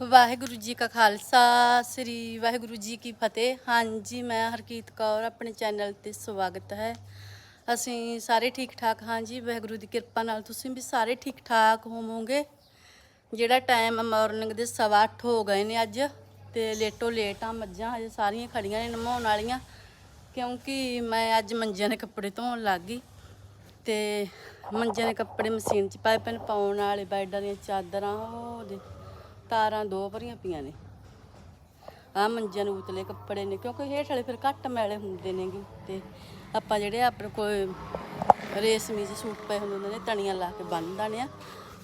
ਵਾਹਿਗੁਰੂ ਜੀ ਕਾ ਖਾਲਸਾ, ਸ੍ਰੀ ਵਾਹਿਗੁਰੂ ਜੀ ਕੀ ਫਤਿਹ। ਹਾਂਜੀ, ਮੈਂ ਹਰਕੀਤ ਕੌਰ, ਆਪਣੇ ਚੈਨਲ ਤੇ ਸਵਾਗਤ ਹੈ। ਅਸੀਂ ਸਾਰੇ ਠੀਕ ਠਾਕ ਹਾਂ ਜੀ ਵਾਹਿਗੁਰੂ ਦੀ ਕਿਰਪਾ ਨਾਲ ਤੁਸੀਂ ਵੀ ਸਾਰੇ ਠੀਕ ਠਾਕ ਹੋਵੋਗੇ? ਜਿਹੜਾ ਟਾਈਮ ਮਾਰਨਿੰਗ ਦੇ ਸਵਾ ਅੱਠ ਹੋ ਗਏ ਨੇ ਅੱਜ, ਤੇ ਲੇਟੋ ਲੇਟ ਆ ਮੱਝਾਂ, ਹਜੇ ਸਾਰੀਆਂ ਖੜੀਆਂ ਨੇ, ਨਮਾਉਣ ਵਾਲੀਆਂ। ਕਿਉਂਕਿ ਮੈਂ ਅੱਜ ਮੰਜਿਆਂ ਦੇ ਕੱਪੜੇ ਧੋਣ ਲੱਗ ਗਈ, ਤੇ ਮੰਜਿਆਂ ਦੇ ਕੱਪੜੇ ਮਸ਼ੀਨ 'ਚ ਪਾਏ ਪੈਣ ਪਾਉਣ ਵਾਲੇ ਬੈਡਾਂ ਦੀਆਂ ਚਾਦਰਾਂ, ਉਹ ਦੇ ਤਾਰਾਂ ਦੋ ਭਰੀਆਂ ਪਈਆਂ ਨੇ। ਆ ਮੰਜਿਆਂ ਨੂੰ ਉਤਲੇ ਕੱਪੜੇ ਨੇ, ਕਿਉਂਕਿ ਹੇਠ ਵਾਲੇ ਫਿਰ ਘੱਟ ਮੈਲੇ ਹੁੰਦੇ ਨੇਗੇ ਤੇ ਆਪਾਂ ਜਿਹੜੇ ਆਪਣੇ ਕੋਲ ਰੇਸ਼ਮੀ ਜਿਹੇ ਸੂਟ ਪਏ ਹੁੰਦੇ ਨੇ ਤਣੀਆਂ ਲਾ ਕੇ ਬੰਨ੍ਹ ਦਾਣੇ ਆ।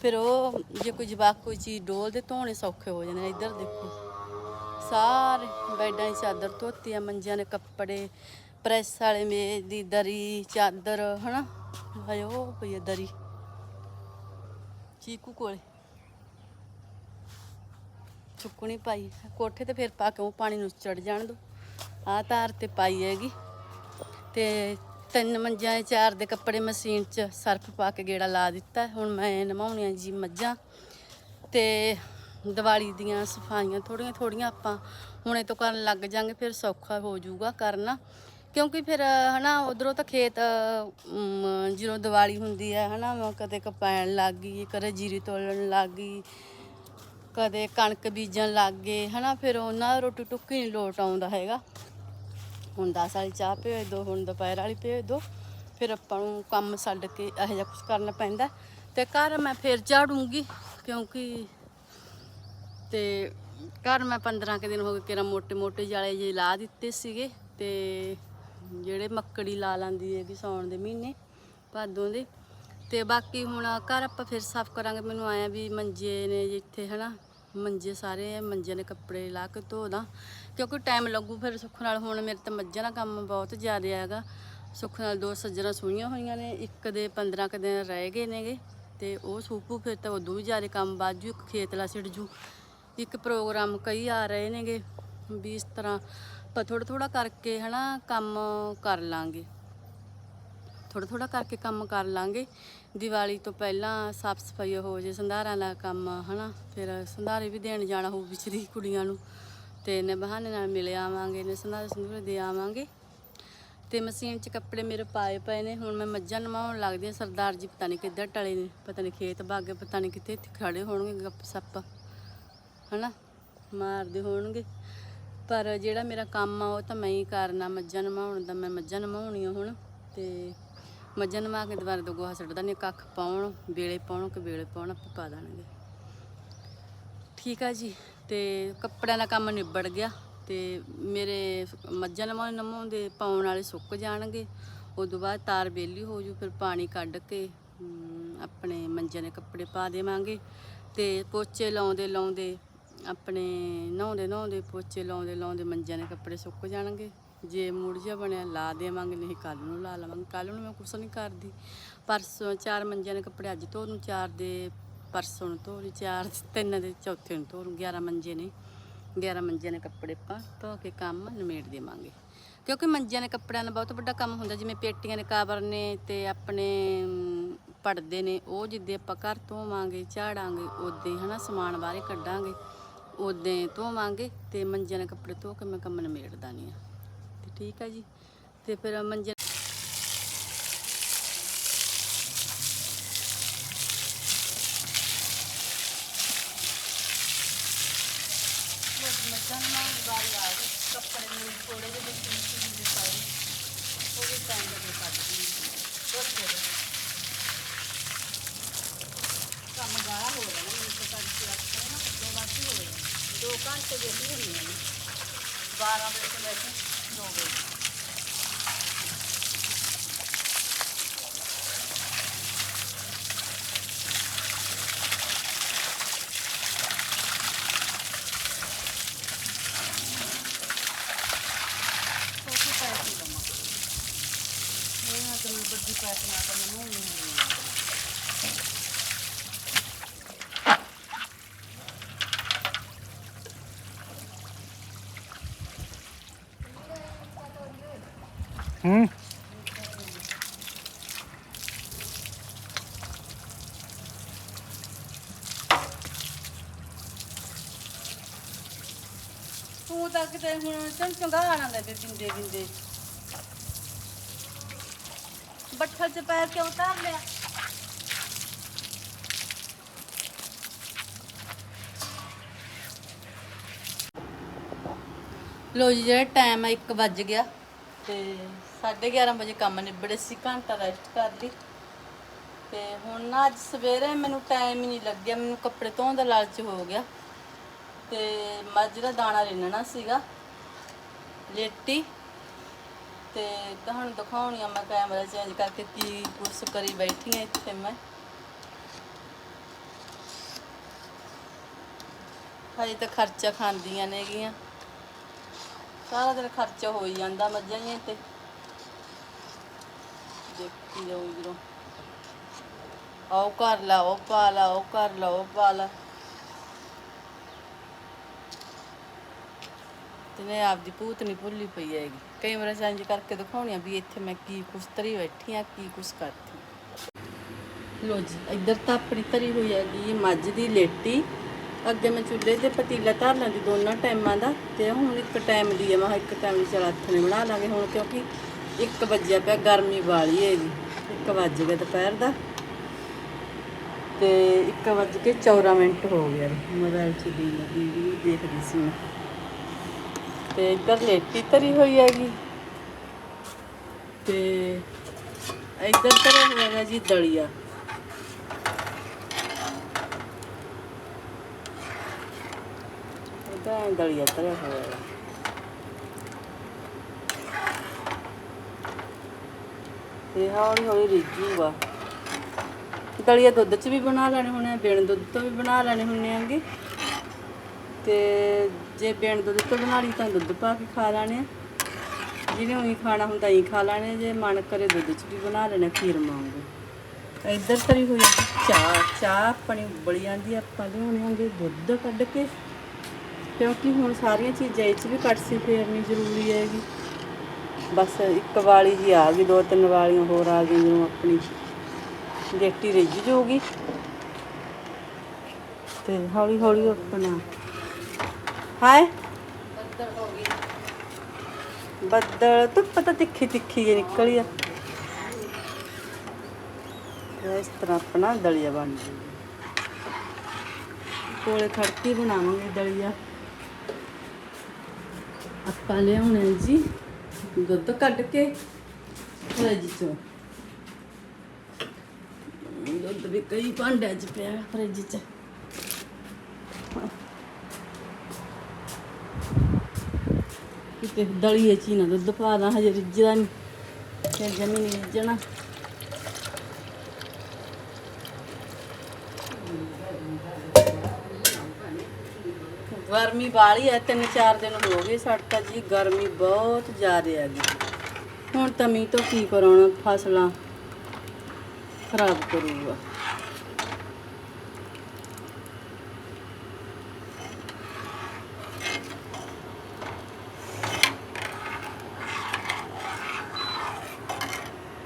ਫਿਰ ਉਹ ਜੇ ਕੋਈ ਜਵਾਕ ਕੋਈ ਚੀਜ਼ ਡੋਲਦੇ ਧੋਣੇ ਸੌਖੇ ਹੋ ਜਾਂਦੇ ਨੇ। ਇੱਧਰ ਦੇਖੋ, ਸਾਰੇ ਬੈਡਾਂ ਦੀ ਚਾਦਰ ਧੋਤੀ ਆ, ਮੰਜਿਆਂ ਦੇ ਕੱਪੜੇ, ਪ੍ਰੈਸ ਵਾਲੇ ਮੇਜ਼ ਦੀ ਦਰੀ, ਚਾਦਰ, ਹਨਾ? ਹਾਏ ਉਹ ਪਈ ਆ ਦਰੀ। ਚੀਕੂ ਕੋਲੇ। ਚੁੱਕਣੀ ਪਾਈ ਕੋਠੇ ਤੇ ਫਿਰ ਪਾ ਕੇ ਉਹ ਪਾਣੀ ਨੂੰ ਚੜ ਜਾਣ ਦੋ। ਆਹ ਤਾਰ ਤੇ ਪਾਈ ਹੈਗੀ। ਤੇ ਤਿੰਨ ਮੰਜਿਆਂ ਦੇ ਚਾਰ ਦੇ ਕੱਪੜੇ ਮਸ਼ੀਨ 'ਚ ਸਰਫ ਪਾ ਕੇ ਗੇੜਾ ਲਾ ਦਿੱਤਾ ਹੁਣ ਮੈਂ ਨਮਾਉਣੀਆਂ ਜੀ ਮੱਝਾਂ। ਤੇ ਦੀਵਾਲੀ ਦੀਆਂ ਸਫਾਈਆਂ ਥੋੜੀਆਂ ਥੋੜੀਆਂ ਆਪਾਂ ਹੁਣੇ ਤੋਂ ਕਰਨ ਲੱਗ ਜਾਾਂਗੇ, ਫਿਰ ਸੌਖਾ ਹੋ ਜਾਊਗਾ ਕਰਨਾ। ਕਿਉਂਕਿ ਫਿਰ, ਹਨਾ, ਉਧਰੋਂ ਤਾਂ ਖੇਤ ਜਦੋਂ ਦੀਵਾਲੀ ਹੁੰਦੀ ਹੈ, ਹਨਾ ਕਦੇ ਕਪੈਣ ਲੱਗ ਗਈ ਕਦੇ ਜੀਰੀ ਤੋਲਣ ਲੱਗ ਗਈ। ਕਦੇ ਕਣਕ ਬੀਜਣ ਲੱਗ ਗਏ, ਹਨਾ, ਫਿਰ ਉਹਨਾਂ ਰੋਟੀ ਟੁੱਕੀ ਨਹੀਂ ਲੋਟ ਆਉਂਦਾ ਹੈਗਾ। ਹੁਣ 10 ਵਾਲੀ ਚਾਹ ਭੇਜ ਦੋ, ਹੁਣ ਦੁਪਹਿਰ ਵਾਲੀ ਭੇਜ ਦੋ, ਫਿਰ ਆਪਾਂ ਨੂੰ ਕੰਮ ਛੱਡ ਕੇ ਇਹੋ ਜਿਹਾ ਕੁਝ ਕਰਨਾ ਪੈਂਦਾ। ਤੇ ਘਰ ਮੈਂ ਫਿਰ ਝਾੜੂੰਗੀ, ਕਿਉਂਕਿ ਤੇ ਘਰ ਮੈਂ 15 ਕਿ ਦਿਨ ਹੋ ਗਏ ਕਿਰਾ ਮੋਟੇ-ਮੋਟੇ ਜਾਲੇ ਜੇ ਲਾ ਦਿੱਤੇ ਸੀਗੇ, ਤੇ ਜਿਹੜੇ ਮੱਕੜੀ ਲਾ ਲੈਂਦੀ ਹੈ ਕਿ ਸੌਣ ਦੇ ਮਹੀਨੇ ਭਾਦੋਂ ਦੇ। ਤੇ ਬਾਕੀ ਹੁਣ ਘਰ ਆਪਾਂ ਫਿਰ ਸਾਫ਼ ਕਰਾਂਗੇ, ਮੈਨੂੰ ਆਇਆ ਵੀ ਮੰਜੇ ਨੇ ਜਿੱਥੇ, ਹਨਾ ਮੰਜੇ ਸਾਰੇ ਮੰਜੇ ਨੇ ਕੱਪੜੇ ਲਾ ਕੇ ਧੋ ਦਾਂ। ਕਿਉਂਕਿ ਟਾਈਮ ਲੱਗੂ ਫਿਰ ਸੁੱਖ ਨਾਲ। ਹੁਣ ਮੇਰੇ ਤਾਂ ਮੱਝਾਂ ਦਾ ਕੰਮ ਬਹੁਤ ਜ਼ਿਆਦਾ ਹੈਗਾ। ਸੁੱਖ ਨਾਲ ਦੋ ਸੱਜਣਾ ਸੂਈਆਂ ਹੋਈਆਂ ਨੇ। ਇੱਕ ਦੇ 15 ਕੁ ਦਿਨ ਰਹਿ ਗਏ ਨੇਗੇ ਤੇ ਉਹ ਸੂਪੂ ਫਿਰ ਤਾਂ ਉਦੋਂ ਵੀ ਜ਼ਿਆਦਾ ਕੰਮ ਬਾਜੂ ਇੱਕ ਖੇਤਲਾ ਲਾ ਜੂ। ਇੱਕ ਪ੍ਰੋਗਰਾਮ ਕਈ ਆ ਰਹੇ ਨੇਗੇ ਵੀ ਇਸ ਤਰ੍ਹਾਂ ਆਪਾਂ ਥੋੜਾ ਥੋੜਾ ਕਰਕੇ ਹਨਾ ਕੰਮ ਕਰ ਲਾਂਗੇ। ਥੋੜਾ ਥੋੜਾ ਕਰਕੇ ਕੰਮ ਕਰ ਲਾਂਗੇ। ਦੀਵਾਲੀ ਤੋਂ ਪਹਿਲਾਂ ਸਾਫ਼ ਸਫ਼ਾਈ ਹੋ ਜੇ, ਸੰਧਾਰਾਂ ਦਾ ਕੰਮ, ਹਨਾ। ਫਿਰ ਸੰਧਾਰੇ ਵੀ ਦੇਣ ਜਾਣਾ ਹੋਊ ਵਿਚਰੀ ਕੁੜੀਆਂ ਨੂੰ। ਤੇ ਨੇ ਬਹਾਨੇ ਨਾਲ ਮਿਲ ਆਵਾਂਗੇ ਨੇ ਸੰਧਾਰੇ ਸੰਧੂਰੇ ਦੇ ਆਵਾਂਗੇ। ਤੇ ਮਸ਼ੀਨ 'ਚ ਕੱਪੜੇ ਮੇਰੇ ਪਾਏ ਪਏ ਨੇ, ਹੁਣ ਮੈਂ ਮੱਝਾਂ ਨਵਾਉਣ ਲੱਗਦੀ ਹਾਂ। ਸਰਦਾਰ ਜੀ ਪਤਾ ਨਹੀਂ ਕਿੱਧਰ ਟਲੇ ਨੇ, ਪਤਾ ਨਹੀਂ ਖੇਤ ਬਾਗੇ, ਪਤਾ ਨਹੀਂ ਕਿੱਥੇ ਇੱਥੇ ਖੜੇ ਹੋਣਗੇ ਗੱਪ ਸੱਪ, ਹਨਾ। ਮਾਰਦੇ ਹੋਣਗੇ। ਪਰ ਜਿਹੜਾ ਮੇਰਾ ਕੰਮ ਆ, ਉਹ ਤਾਂ ਮੈਂ ਹੀ ਕਰਨਾ। ਮੱਝਾਂ ਨਵਾਉਣ ਦਾ ਮੈਂ ਮੱਝਾਂ ਨਵਾਉਣੀਆਂ ਹੁਣ, ਤੇ ਮੱਝਾਂ ਨਵਾ ਕੇ ਦੁਬਾਰਾ ਤੋਂ ਗੋਹਾ ਛੱਡਦਾ ਨਹੀਂ ਕੱਖ ਪਾਉਣ ਵੇਲੇ ਪਾਉਣ ਕਿ ਵੇਲੇ ਪਾਉਣ, ਆਪਾਂ ਪਾ ਦਾਂਗੇ। ਠੀਕ ਆ ਜੀ, ਤੇ ਕੱਪੜਿਆਂ ਦਾ ਕੰਮ ਨਿਬੜ ਗਿਆ ਤੇ ਮੇਰੇ ਮੱਝਾਂ ਨਵਾਉਣ ਨਮਾਉਂਦੇ ਪਾਉਣ ਵਾਲੇ ਸੁੱਕ ਜਾਣਗੇ। ਉਦੋਂ ਬਾਅਦ ਤਾਰ ਬੇਲੀ ਹੋ ਜੂ, ਫਿਰ ਪਾਣੀ ਕੱਢ ਕੇ ਆਪਣੇ ਮੰਜਿਆਂ ਦੇ ਕੱਪੜੇ ਪਾ ਦੇਵਾਂਗੇ ਤੇ ਪੋਚੇ ਲਾਉਂਦੇ ਲਾਉਂਦੇ ਆਪਣੇ, ਨਹਾਉਂਦੇ ਨਹਾਉਂਦੇ, ਪੋਚੇ ਲਾਉਂਦੇ ਲਾਉਂਦੇ ਮੰਜਿਆਂ ਦੇ ਕੱਪੜੇ ਸੁੱਕ ਜਾਣਗੇ। ਜੇ ਮੂਡ ਜਿਹਾ ਬਣਿਆ, ਲਾ ਦੇਵਾਂਗੇ, ਨਹੀਂ ਕੱਲ ਨੂੰ ਲਾ ਲਵਾਂਗੇ। ਕੱਲ ਨੂੰ ਮੈਂ ਕੁਛ ਨਹੀਂ ਕਰਦੀ। ਪਰਸੋਂ ਚਾਰ ਮੰਜਿਆਂ ਦੇ ਕੱਪੜੇ ਅੱਜ ਧੋ ਨੂੰ ਚਾਰ ਦੇ ਪਰਸੋਂ ਨੂੰ ਧੋ ਲਈ ਚਾਰ ਤਿੰਨ ਦੇ ਚੌਥੇ ਨੂੰ ਧੋ ਨੂੰ 11 ਮੰਜੇ ਨੇ। 11 ਮੰਜਿਆਂ ਦੇ ਕੱਪੜੇ ਆਪਾਂ ਧੋ ਕੇ ਕੰਮ ਨਿਮੇੜ ਦੇਵਾਂਗੇ। ਕਿਉਂਕਿ ਮੰਜਿਆਂ ਦੇ ਕੱਪੜਿਆਂ ਦਾ ਬਹੁਤ ਵੱਡਾ ਕੰਮ ਹੁੰਦਾ, ਜਿਵੇਂ ਪੇਟੀਆਂ ਦੇ ਕਾਬਰ ਨੇ ਤੇ ਆਪਣੇ ਪੜਦੇ ਨੇ, ਉਹ ਜਿੱਦੇ ਆਪਾਂ ਘਰ ਧੋਵਾਂਗੇ, ਝਾੜਾਂਗੇ ਉਦੇ ਹਨਾ, ਸਮਾਨ ਬਾਹਰੇ ਕੱਢਾਂਗੇ ਉਦੇ ਧੋਵਾਂਗੇ ਤੇ ਮੰਜਿਆਂ ਦੇ ਕੱਪੜੇ ਧੋ ਕੇ ਮੈਂ ਕੰਮ ਨਿਮੇੜਦਾ ਨਹੀਂ ਆ। ਠੀਕ ਆ ਜੀ। ਤੇ ਫਿਰ ਮੰਜੇ ਮੱਝਾਂ ਨੂੰ ਵਾਰੀ ਆ ਗਈ ਕੱਪੜੇ ਨੂੰ ਥੋੜੇ ਜਿਹੇ ਵਿੱਚ ਮਸ਼ੀਨ ਦੇ ਪਾਏ ਉਹ ਵੀ ਟਾਈਮ ਦੇ ਕੱਢ ਦਿੰਦੀ ਧੋਤੇ ਦੇ ਕੰਮ ਗਾੜਾ ਹੋ ਰਿਹਾ ਨਾ ਮੈਨੂੰ ਤਾਂ ਕਰਕੇ ਰੱਖਿਆ ਨਾ ਦੋ ਵਾਰੀ ਹੋ ਰਿਹਾ ਦੋ ਘੰਟੇ ਦੇ ਵੀ ਹੋਣੀਆਂ ਨੇ 12 ਵਜੇ ਤੋਂ ਲੈ ਕੇ Don't ਤੂੰ ਤਾਂ ਕਿਤੇ ਹੁਣ ਚੰ ਚੰਗਾ ਆਣਾ ਦੇ ਬਿੰਦੇ ਬਿੰਦੇ ਬੱਠਲ ਚ ਪੈਰ ਕਿਉਂ ਉਤਾਰ ਲਿਆ? ਲੋ ਜੀ, ਜਿਹੜਾ ਟਾਈਮ ਆ 1 ਵੱਜ ਗਿਆ ਤੇ 11:30 ਵਜੇ ਕੰਮ ਨਿਬੜੇ ਸੀ, ਘੰਟਾ ਰੈਸਟ ਕਰ ਲਈ। ਤੇ ਹੁਣ ਨਾ ਅੱਜ ਸਵੇਰੇ ਮੈਨੂੰ ਟਾਈਮ ਹੀ ਨਹੀਂ ਲੱਗਿਆ, ਮੈਨੂੰ ਕੱਪੜੇ ਧੋਣ ਦਾ ਲਾਲਚ ਹੋ ਗਿਆ। ਤੇ ਮੱਝ ਦਾ ਦਾਣਾ ਰਿੰਨਣਾ ਸੀਗਾ, ਲੇਟੀ। ਤੇ ਤੁਹਾਨੂੰ ਦਿਖਾਉਣੀ ਆ ਮੈਂ ਕੈਮਰਾ ਚੇਂਜ ਕਰਕੇ ਕੀ ਕੁਛ ਕਰੀ ਬੈਠੀ ਆ ਇੱਥੇ ਮੈਂ। ਹਜੇ ਤਾਂ ਖਰਚਾ ਖਾਂਦੀਆਂ ਨੇਗੀਆਂ ਸਾਰਾ ਦਿਨ ਖਰਚਾ ਹੋ ਹੀ ਜਾਂਦਾ ਮੱਝਾਂ ਹੀ ਤੇ। ਦੇਖੀ ਜਾਓ ਇਧਰੋਂ ਆਓ ਕਰ ਲਾ ਉਹ ਪਾ ਲਾ ਉਹ ਕਰ ਲਾ ਉਹ ਪਾ ਲਾ। ਤੇ ਮੈਂ ਆਪਦੀ ਭੂਤ ਨਹੀਂ ਭੁੱਲੀ ਪਈ ਹੈਗੀ। ਕਈ ਵਾਰ ਚੇਂਜ ਕਰਕੇ ਦਿਖਾਉਣੀ ਆ ਵੀ ਇੱਥੇ ਮੈਂ ਕੀ ਕੁਛ ਤਰੀ ਬੈਠੀ ਆ, ਕੀ ਕੁਛ ਕਰਦੀ ਲੋ ਜੀ, ਇੱਧਰ ਤਾਂ ਆਪਣੀ ਤਰੀ ਹੋਈ ਹੈਗੀ ਮੱਝ ਦੀ ਲੇਟੀ। ਅੱਗੇ ਮੈਂ ਚੁੱਲ੍ਹੇ ਤੇ ਪਤੀਲਾ ਧਰ ਲੈਂਦੀ ਦੋਨਾਂ ਟਾਈਮਾਂ ਦਾ। ਤੇ ਹੁਣ ਇੱਕ ਟਾਈਮ ਦੀ ਆ, ਮੈਂ ਕਿਹਾ ਇੱਕ ਟਾਈਮ ਦੀ ਚਲ ਹੱਥ ਨੇ ਬਣਾ ਲਾਂਗੇ ਹੁਣ, ਕਿਉਂਕਿ 1 ਵਜਿਆ ਪਿਆ ਗਰਮੀ ਵਾਲੀ ਹੈਗੀ 1 ਵੱਜ ਗਿਆ ਦੁਪਹਿਰ ਦਾ। ਤੇ 1 ਵੱਜ ਕੇ 14 ਮਿੰਟ ਹੋ ਗਿਆ ਮੋਬਾਈਲ 'ਚ ਦੀ ਵੀਡੀਓ ਦੇਖਦੀ ਸੀ ਮੈਂ। ਤੇ ਇੱਧਰ ਲੇਟੀ ਤਰੀ ਹੋਈ ਹੈਗੀ। ਤੇ ਇੱਧਰ ਤਰਿਆ ਹੋਇਆ ਹੈਗਾ ਜੀ ਦਲੀਆ। ਇਹਦਾ ਐਂ ਦਲੀਆ ਤਰਿਆ ਹੋਇਆ ਹੈਗਾ। ਤੇ ਹੌਲੀ ਹੌਲੀ ਰਿੱਝੂਗਾ ਦਲੀਆ ਦੁੱਧ 'ਚ ਵੀ ਬਣਾ ਲੈਣੇ ਹੋਣੇ ਆ, ਬਿਨ ਦੁੱਧ ਤੋਂ ਵੀ ਬਣਾ ਲੈਣੇ ਹੁੰਨੇ ਆਂਗੇ ਤੇ ਜੇ ਬਿਨ ਦੁੱਧ ਤੋਂ ਬਣਾ ਤਾਂ ਦੁੱਧ ਪਾ ਕੇ ਖਾ ਲੈਣੇ ਆ। ਜਿਹਨੇ ਉਹੀ ਖਾਣਾ ਹੁੰਦਾ ਹੀ ਖਾ ਲੈਣੇ ਜੇ ਮਨ ਕਰੇ ਦੁੱਧ 'ਚ ਵੀ ਬਣਾ ਲੈਣੇ ਖੀਰ ਵਾਂਗੂ ਇੱਧਰ ਤਰੀ ਹੋਈ ਚਾਹ। ਚਾਹ ਆਪਣੀ ਉਬਲ ਜਾਂਦੀ ਆਪਾਂ ਲਿਆਉਣੇ ਆਂਗੇ ਦੁੱਧ ਕੱਢ ਕੇ। ਕਿਉਂਕਿ ਹੁਣ ਸਾਰੀਆਂ ਚੀਜ਼ਾਂ ਇਹ 'ਚ ਵੀ ਕੜਛੀ ਫੇਰਨੀ ਜ਼ਰੂਰੀ ਹੈਗੀ। ਬਸ ਇੱਕ ਵਾਲੀ ਜੀ ਆ ਗਈ, ਦੋ ਤਿੰਨ ਵਾਲੀਆਂ ਹੋਰ ਆ ਗਈਆਂ, ਜਦੋਂ ਆਪਣੀ ਗੇਟੀ ਰਿੱਝ ਜਾਊਗੀ ਤੇ ਹੌਲੀ ਹੌਲੀ ਆਪਣਾ ਹਾਏ। ਬੱਦਲ ਹੋ ਗਈ ਬੱਦਲ ਧੁੱਪ ਤਾਂ ਤਿੱਖੀ ਤਿੱਖੀ ਜਿਹੀ ਨਿਕਲੀ ਆ। ਇਸ ਤਰ੍ਹਾਂ ਆਪਣਾ ਦਲੀਆ ਬਣ ਜੂਗਾ ਕੋਲੇ ਖੜਕੀ ਬਣਾਵਾਂਗੇ ਦਲੀਆ। ਆਪਾਂ ਲਿਆਉਣੇ ਜੀ ਦੁੱਧ ਕੱਢ ਕੇ ਫਰਿੱਜ ਚੋਂ। ਦੁੱਧ ਵੀ ਕਈ ਭਾਂਡਿਆਂ 'ਚ ਪਿਆ ਫਰਿੱਜ 'ਚ। ਕਿਤੇ ਦਲੀਏ 'ਚ ਹੀ ਨਾ ਦੁੱਧ ਪਾ ਦਾਂ, ਹਜੇ ਰਿੱਝਦਾ ਨਹੀਂ ਫਿਰ ਜਮੀ ਨਹੀਂ ਰਿੱਝਣਾ। ਗਰਮੀ ਬਾਲੀ ਹੈ ਤਿੰਨ ਚਾਰ ਦਿਨ ਹੋ ਗਏ ਸਾਡੇ ਤਾਂ ਜੀ, ਗਰਮੀ ਬਹੁਤ ਜ਼ਿਆਦਾ ਹੈ ਜੀ ਹੁਣ ਤਾਂ ਮੀਂਹ ਤੋਂ ਕੀ ਕਰਾਉਣਾ, ਫਸਲਾਂ ਖਰਾਬ ਕਰੂਗਾ।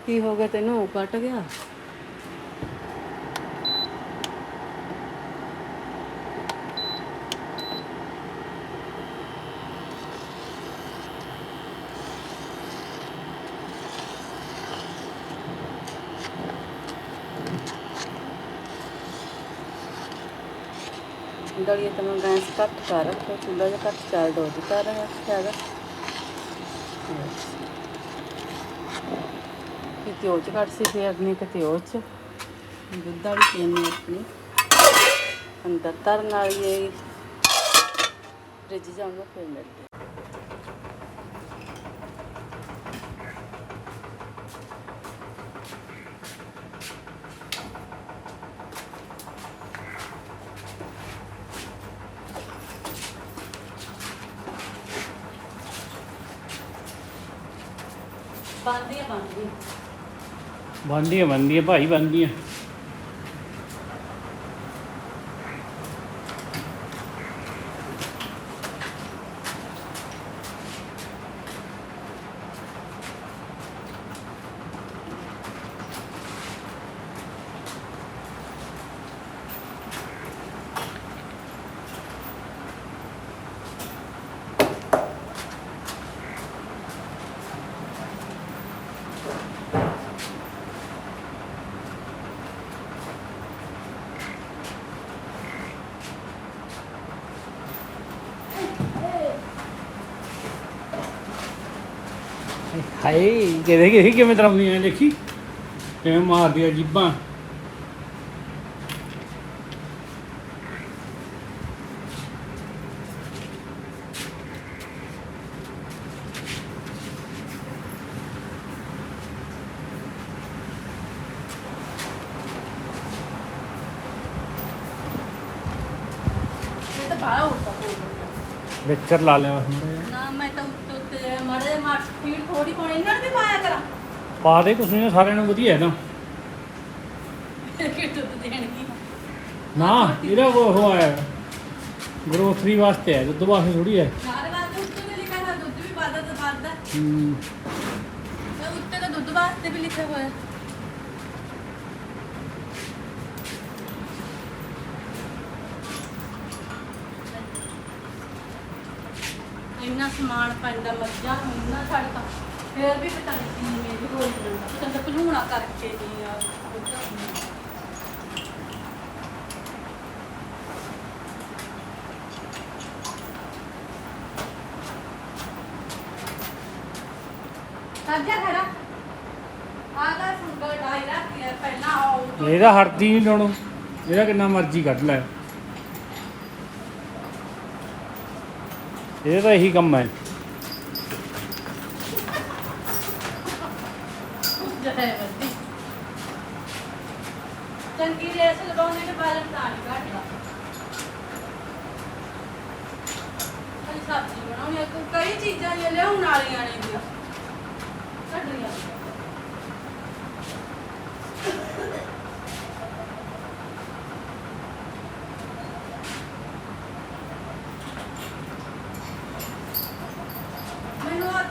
ਕੀ ਹੋ ਗਿਆ ਤੈਨੂੰ? ਕੱਟ ਗਿਆ? ਦਲੀਏ ਤਾਂ ਮੈਂ ਗੈਸ ਘੱਟ ਕਰ ਰੱਖਿਆ ਚੁੱਲ੍ਹਾ ਜਿਹਾ ਘੱਟ ਚੱਲਦਾ, ਉਹਦੇ ਕਰ ਰੱਖਿਆ ਹੈਗਾ ਕਿਤੇ ਉਹ ਚ ਕੱਟ ਸੀ ਫੇਰਨੀ ਕਿਤੇ ਉਹ ਚ। ਦੁੱਧ ਵਾਲੀ ਪੀਣੀ ਆਪਣੀ ਅੰਦਰ ਤਰਨ ਵਾਲੀ ਹੈ ਫ੍ਰਿਜ ਜਾਊਂਗਾ ਫਿਰ ਮਿਲਦੇ। ਬੰਦੀ ਹੈ ਬੰਦੀ ਬਣਦੀਆਂ ਬਣਦੀਆਂ ਭਾਈ ਬਣਦੀਆਂ। ਹਾਏ ਕਿਹਦੇ ਕਿਹਦੇ ਕਿਵੇਂ ਤਰਾਉਂਦੀਆਂ ਦੇਖੀ? ਕਿਵੇਂ ਮਾਰਦੀਆਂ ਜੀਬਾਂ। ਇਹ ਤਾਂ ਬਾਹਲਾ ਉੱਤਾ ਹੋ ਵਿਚਰ ਲਾ ਲਿਆ ਹੁਣ ਨਾ ਮੈਂ ਤਾਂ ਉੱਤੇ ਉੱਤੇ ਫੀਡ ਥੋੜੀ ਪਾਉਣੀ ਇਹਨਾਂ ਨੂੰ ਵੀ ਪਾਇਆ ਕਰਾਂ। ਪਾ ਦੇ ਕੁਛ ਨਹੀਂ ਸਾਰਿਆਂ ਨੂੰ ਵਧੀਆ ਹੈ ਨਾ। ਕਿ ਦੁੱਧ ਦੇਣਗੀ? ਨਾ ਇਹਦਾ ਉਹ ਉਹ ਹੈ ਗਰੋਸਰੀ ਵਾਸਤੇ ਹੈ ਦੁੱਧ ਵਾਸਤੇ ਥੋੜੀ ਹੈ। ਸਾਰੇ ਵਾਸਤੇ ਉੱਤੇ ਵੀ ਲਿਖਿਆ ਹੋਇਆ ਦੁੱਧ ਵੀ ਵੱਧਦਾ ਤੇ ਵੱਧਦਾ। ਹੂੰ। ਤੇ ਉੱਤੇ ਤਾਂ ਦੁੱਧ ਵਾਸਤੇ ਵੀ ਲਿਖਿਆ ਹੋਇਆ। ਇੰਨਾ ਸਮਾਨ ਪੈਂਦਾ ਮੱਝਾਂ ਨੂੰ ਇੰਨਾ ਛੱਡਤਾ ਫੇਰ ਵੀ ਪਤਾ ਨਹੀਂ ਕਿਵੇਂ ਵੀ ਹੋਈ ਜਾਂਦਾ ਪਤਾ ਨਹੀਂ ਭਲੂਣਾ ਕਰਕੇ ਨਹੀਂ ਆ। ਸਾਜਾ ਖੜਾ ਆਦਾ ਸੁੰਦਰ ਡਾਇਰਾ ਪਹਿਲਾਂ ਆਉ ਇਹਦਾ ਹਟਦੀ ਨਹੀਂ ਲਾਉਣੋ। ਇਹਦਾ ਕਿੰਨਾ ਮਰਜ਼ੀ ਕੱਢ ਲੈ। ਇਹ ਤਾਂ ਇਹੀ ਕੰਮ ਹੈ।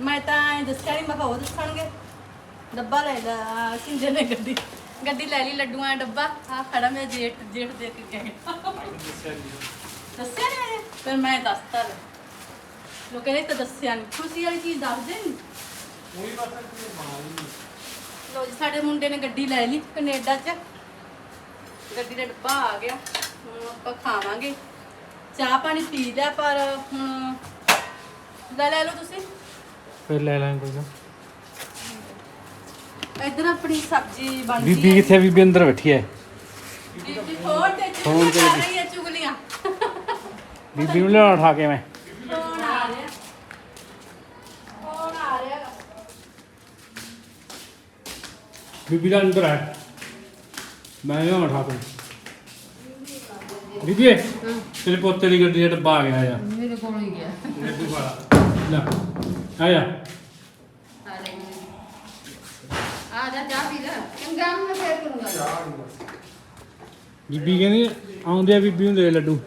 ਮੈਂ ਤਾਂ ਐਂ ਦੱਸਿਆ ਨਹੀਂ ਮੈਂ ਕਿਹਾ ਉਹ ਦੱਸਣਗੇ। ਡੱਬਾ ਲੈ ਲਿਆ ਸਿੰਦੇ ਨੇ ਗੱਡੀ। ਗੱਡੀ ਲੈ ਲਈ ਲੱਡੂਆਂ ਦਾ ਡੱਬਾ। ਆ ਖੜਾ ਮੇਰਾ ਜੇਠ ਜੇਠ ਦੇ ਕੇ ਗਿਆ ਦੱਸਿਆ ਨਹੀਂ ਮੈਂ ਫਿਰ ਮੈਂ ਦੱਸਤਾ ਲੈ ਲੋਕ ਕਹਿੰਦੇ ਤਾਂ ਦੱਸਿਆ ਨਹੀਂ ਖੁਸ਼ੀ ਵਾਲੀ ਚੀਜ਼ ਦੱਸ ਦੇ ਨੀ। ਲੋ ਜੀ ਸਾਡੇ ਮੁੰਡੇ ਨੇ ਗੱਡੀ ਲੈ ਲਈ ਕੈਨੇਡਾ 'ਚ। ਗੱਡੀ ਦਾ ਡੱਬਾ ਆ ਗਿਆ। ਹੁਣ ਆਪਾਂ ਖਾਵਾਂਗੇ। ਚਾਹ ਪਾਣੀ ਪੀ ਲਿਆ ਪਰ ਹੁਣ ਲੈ ਲੈ ਲਓ ਤੁਸੀਂ। ਫਿਰ ਲੈ ਲਾਂ ਕੋਈ ਨਾ। ਇੱਧਰ ਆਪਣੀ ਸਬਜ਼ੀ ਬਣਦੀ ਬੀਬੀ ਕਿੱਥੇ? ਆ? ਬੀਬੀ ਅੰਦਰ ਬੈਠੀ ਹੈ। ਬੀਬੀ ਫੋਨ ਤੇ ਫੋਨ ਚੁਗਲੀਆਂ ਤੇ ਕਰ ਰਹੀ ਹੈ ਚੁਗਲੀਆਂ। ਬੀਬੀ ਨੂੰ ਲਿਆਉਣਾ ਉਠਾ ਕੇ ਮੈਂ। ਫੋਨ ਆ ਰਿਹਾ। ਫੋਨ ਆ ਰਿਹਾ ਗਾ। ਬੀਬੀ ਦਾ ਅੰਦਰ ਹੈ। ਮੈਂ ਲਿਆਉਣਾ ਉਠਾ ਕੇ। ਬੀਬੀ ਤੇਰੇ ਪੋਤੇ ਦੀ ਗੱਡੀ ਦਾ ਡੱਬਾ ਆ ਗਿਆ ਆ ਮੇਰੇ ਕੋਲ ਹੀ ਗਿਆ। ਵਾਲਾ ਲੈ। ਆਇਆ। ਆ ਜਾ ਚਾਹ ਪੀ ਲੈ। ਚੰਗਾ ਮੈਂ ਫੇਰ ਕਰੂੰਗਾ। ਬੀਬੀ ਕਹਿੰਦੀ ਆਉਂਦੇ ਆ ਬੀਬੀ ਹੁੰਦੇ ਲੱਡੂ।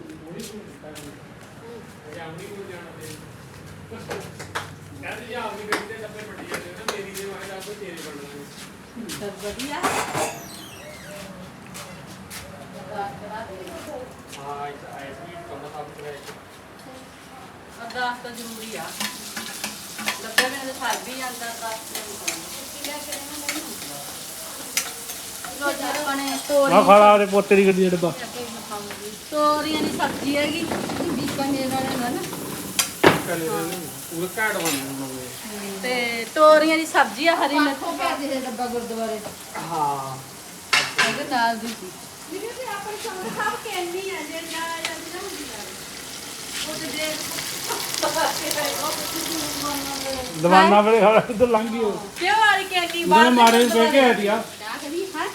ਵਧੀਆ ਅਰਦਾਸ ਤਾਂ ਜ਼ਰੂਰੀ ਆ। ਲੱਭੇ ਮੈਨੂੰ ਤਾਂ ਵੀ ਜਾਂਦਾ ਜੀ ਨੇ ਆ ਖਾਲਾ ਉਹਦੇ ਪੋਤੇ ਦੀ ਗੱਡੀ ਦਾ ਡੱਬਾ। ਤੋਰੀਆਂ ਦੀ ਸਬਜ਼ੀ ਹੈਗੀ ਬੀਕਾਨੇਰ ਵਾਲੇ ਦਾ ਨਾ। ਤੇ ਤੋਰੀਆਂ ਦੀ ਸਬਜ਼ੀ ਆ ਹਰੀ ਮਿਰਚ। ਪੈ ਦੇ ਡੱਬਾ ਗੁਰਦੁਆਰੇ। ਉਹਦੇ ਨਾਲ ਦੀ ਸੀ। ਦਵਾਨਾ ਵੇਲੇ ਖਾਲਾ ਇੱਧਰ ਲੰਘ ਗਈ। ਉਹ ਕਿਉਂ ਵਾਲੀ ਕੈਂਡੀ ਉਹਨੇ ਮਾਰੇ ਨੂੰ ਕਹਿ ਕੇ ਆਈ ਆ ਚਾਹ ਕਰੀ ਹੈ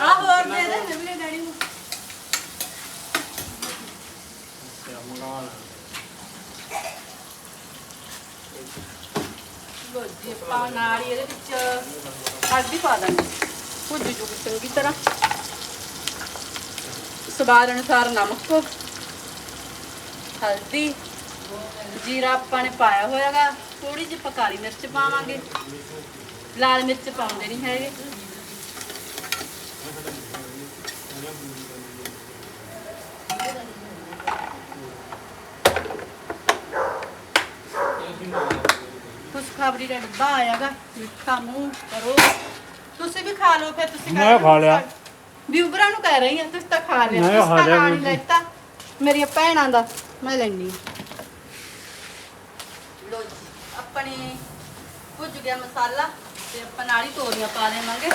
ਆ। ਹੋਰ ਦੇ ਦੇ ਡੈਡੀ ਨੂੰ। ਜੀ ਆਪਾਂ ਨਾਲ ਹੀ ਇਹਦੇ ਵਿੱਚ ਹਲਦੀ ਪਾ ਦਾਂਗੇ। ਭੁੱਜ ਜੂਗੀ ਚੰਗੀ ਤਰ੍ਹਾਂ। ਸਵਾਦ ਅਨੁਸਾਰ ਨਮਕ। ਹਲਦੀ ਜੀਰਾ ਆਪਾਂ ਨੇ ਪਾਇਆ ਹੋਇਆਗਾ ਥੋੜੀ ਜਿਹੀ ਪਕਾਲੀ ਮਿਰਚ ਪਾਵਾਂਗੇ। ਲਾਲ ਮਿਰਚ ਪਾਉਂਦੇ ਨਹੀਂ ਹੈਗੇ। ਖੁਸ਼ਖਬਰੀ ਦਾ ਡੱਬਾ ਆਇਆਗਾ ਮਿੱਠਾ ਮੂੰਹ ਕਰੋ। ਤੁਸੀਂ ਵੀ ਖਾ ਲਓ ਫਿਰ ਤੁਸੀਂ ਮੈਂ ਖਾ ਲਿਆ। ਵਿਊਵਰਾਂ ਨੂੰ ਕਹਿ ਰਹੀ ਹਾਂ ਤੁਸੀਂ ਤਾਂ ਖਾ ਲਿਆ। ਤੁਸੀਂ ਖਾ ਤਾਂ ਲਿਆ ਨਾਲ ਹੀ ਵੀਰ ਜੀ। ਲੈਤਾ ਮੇਰੀਆਂ ਭੈਣਾਂ ਦਾ ਮੈਂ ਲੈਣੀ ਲੋ ਜੀ ਆਪਣੇ ਭੁੱਜ ਗਿਆ ਮਸਾਲਾ ਤੇ ਆਪਾਂ ਨਾਲ ਹੀ ਤੋਰੀਆਂ ਪਾ ਦੇਵਾਂਗੇ।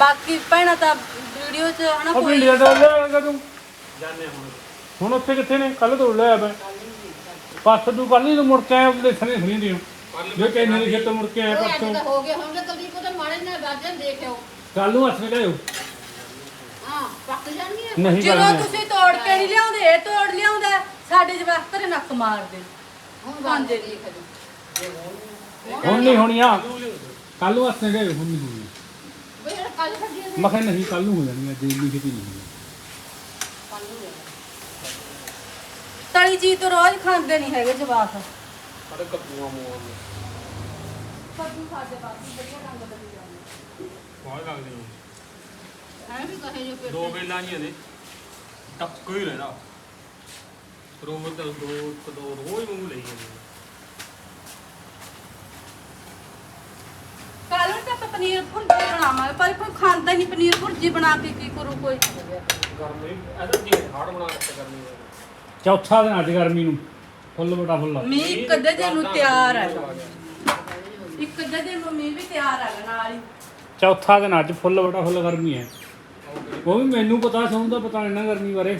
ਬਾਕੀ ਭੈਣਾਂ ਤਾਂ ਵੀਡੀਓ 'ਚ ਹਨਾ ਉਹ ਕੋਈ ਭਿੰਡੀਆਂ ਤੋਂ ਲੈ ਆਏਗਾ ਤੂੰ। ਜਾਣੇ ਹੁਣ ਹੁਣ ਉੱਥੇ ਕਿੱਥੇ ਨੇ? ਕੱਲ ਤੋਂ ਲੈ ਆ ਮੈਂ। ਪਰਸੋਂ ਤੂੰ ਕੱਲ ਤੂੰ ਮੁੜ ਕੇ ਆਇਆ ਉਹਦੇ ਸਣੇ ਸੁਣੀ ਦਿਓ ਜੇ ਕਹਿੰਦੇ ਨੇ ਖੇਤੋਂ ਮੁੜ ਕੇ ਆਇਆ ਅੱਜ ਪਰਸੋਂ। ਤਾਂ ਹੋ ਗਏ ਹੋਣਗੇ ਕੁਲਦੀਪ ਉਹਦੇ ਮਾੜੇ ਨਾਲ ਗਾਜਰ ਦੇਖਿਓ। ਕੱਲ ਨੂੰ ਹੱਥ ਲਿਆਓ ਹਾਂ ਪੱਕ ਜਾਣਗੀਆਂ। ਨਹੀਂ ਜਦੋਂ ਕਰਨੀ ਤੁਸੀਂ ਨਹੀਂ ਲਿਆਉਂਦੇ ਇਹ ਤੋੜ ਲਿਆਉਂਦਾ ਸਾਡੇ ਜਵਾਕ ਤੇਰੇ ਨੱਕ ਮਾਰਦੇ। ਹੁਣ ਹੁਣ ਨਹੀਂ ਹੋਣੀਆਂ। ਕੱਲ ਨੂੰ ਹੱਥ ਲਿਆਓ ਹੁਣ ਨਹੀਂ ਹੋਣੀਆਂ। ਕੱਲ ਮੈਂ ਕਿਹਾ ਨਹੀਂ ਕੱਲ ਨੂੰ ਹੋ ਜਾਣੀਆਂ ਜੇ ਨਹੀਂ ਖੇਤੀ ਨਹੀਂ ਤਲੀ ਚੀਜ਼ ਤੋਂ ਰੋਜ਼ ਖਾਂਦੇ ਨਹੀਂ ਹੈਗੇ ਜਵਾਕ। ਸਾਡੇ ਕੱਦੂਆਂ ਮੂਆਂ ਨੂੰ। ਕੱਦੂ ਸਾਡੇ ਬਾਕੀ ਵਧੀਆ ਰੰਗ ਬਦਲ ਜਾਂਦੇ। ਬਹੁਤ ਲੱਗਦੇ ਨੇ। ਐ ਵੀ ਕਹੇ ਜੋ ਫਿਰ ਦੋ ਵੇਲਾਂ ਜੀਆਂ ਨੇ। ਟੱਕੋ ਹੀ ਰਹਿਣਾ ਰੋਜ਼ ਤਾਂ ਦੋ ਇੱਕ ਦੋ ਰੋਜ਼ ਮੂੰਹ ਲਈ ਜਾਂਦੇ ਨੇ ਕੱਲ ਨੂੰ ਤਾਂ ਆਪਾਂ ਪਨੀਰ ਭੁਰਜੀ ਬਣਾਵਾਂਗੇ ਪਰ ਕੋਈ ਖਾਂਦਾ ਨਹੀਂ ਪਨੀਰ ਭੁਰਜੀ ਬਣਾ ਕੇ ਕੀ ਕਰੂ ਕੋਈ ਗਰਮੀ ਐਸਾ ਜੀ ਹਾੜ ਬਣਾ ਕੇ ਕਰਨੀ ਹੈ ਚੌਥਾ ਦਿਨ ਅੱਜ ਗਰਮੀ ਨੂੰ ਫੁੱਲ ਬੜਾ ਫੁੱਲ ਮੀਂਹ ਇੱਕ ਅੱਧੇ ਦਿਨ ਨੂੰ ਤਿਆਰ ਹੈਗਾ ਇੱਕ ਅੱਧੇ ਦਿਨ ਨੂੰ ਮੀਂਹ ਵੀ ਤਿਆਰ ਹੈਗਾ ਨਾਲ ਹੀ ਚੌਥਾ ਦਿਨ ਅੱਜ ਫੁੱਲ ਬੜਾ ਫੁੱਲ ਗਰਮੀ ਹੈ ਉਹ ਵੀ ਮੈਨੂੰ ਪਤਾ ਸੌਂ ਦਾ ਪਤਾ ਨਹੀਂ ਨਾ ਗਰਮੀ ਬਾਰੇ।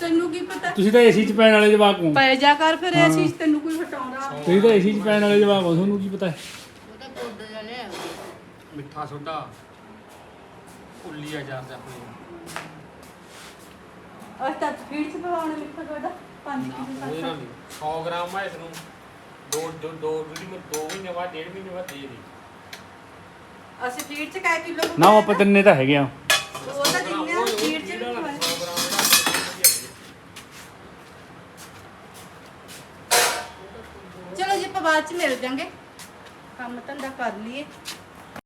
ਤੈਨੂੰ ਕੀ ਪਤਾ? ਤੁਸੀਂ ਤਾਂ ਏਸੀ 'ਚ ਪੈਣ ਵਾਲੇ ਜਵਾਕ ਹੋ। ਪੈ ਜਾ ਕਰ ਫਿਰ ਚੀਜ਼ ਤੈਨੂੰ ਕੋਈ ਹਟਾਉਂਦਾ। ਤੁਸੀਂ ਤਾਂ ਏਸੀ 'ਚ ਪੈਣ ਵਾਲੇ ਜਵਾਕ ਹੋ ਤੁਹਾਨੂੰ ਕੀ ਪਤਾ? ਹੈ ਉਹ ਤਾਂ ਕੋਡ ਜਲੇ ਮਿੱਠਾ ਸੋਡਾ। ਉੱਲੀ ਆ ਜਾਂਦੇ ਆਪਣੇ ਅਸ ਤਾਂ ਫੀਡ ਚ ਪਵਾਉਣੇ ਮਿੱਠਾ ਤੁਹਾਡਾ 5 ਕਿਲੋ ਉਹਦੇ ਨਾਲ ਨਹੀਂ 100 ਗ੍ਰਾਮ ਹੈ ਇਸ ਨੂੰ। ਦੋ ਦੋ ਦੋ ਵੀਡੀ ਮੈਂ ਦੋ ਮਹੀਨੇ ਬਾਅਦ ਡੇਢ ਮਹੀਨੇ ਬਾਅਦ ਦੇ ਦੇ। ਅਸੀਂ ਫੀਡ ਚ ਕੈ ਕਿਲੋ ਨਾ ਉਹ ਆਪਾਂ ਤਿੰਨੇ ਤਾਂ ਹੈਗੇ ਆ। ਉਹ ਤਾਂ ਦਿੰਨੇ ਆ ਚ ਵੀ ਪਵਾਏ। 100 ਗ੍ਰਾਮ ਦਾ ਚਲੋ ਜੀ, ਆਪਾਂ ਬਾਅਦ ਚ ਮਿਲ ਜਾਂਗੇ ਕੰਮ ਧੰਦਾ ਕਰ ਲਈਏ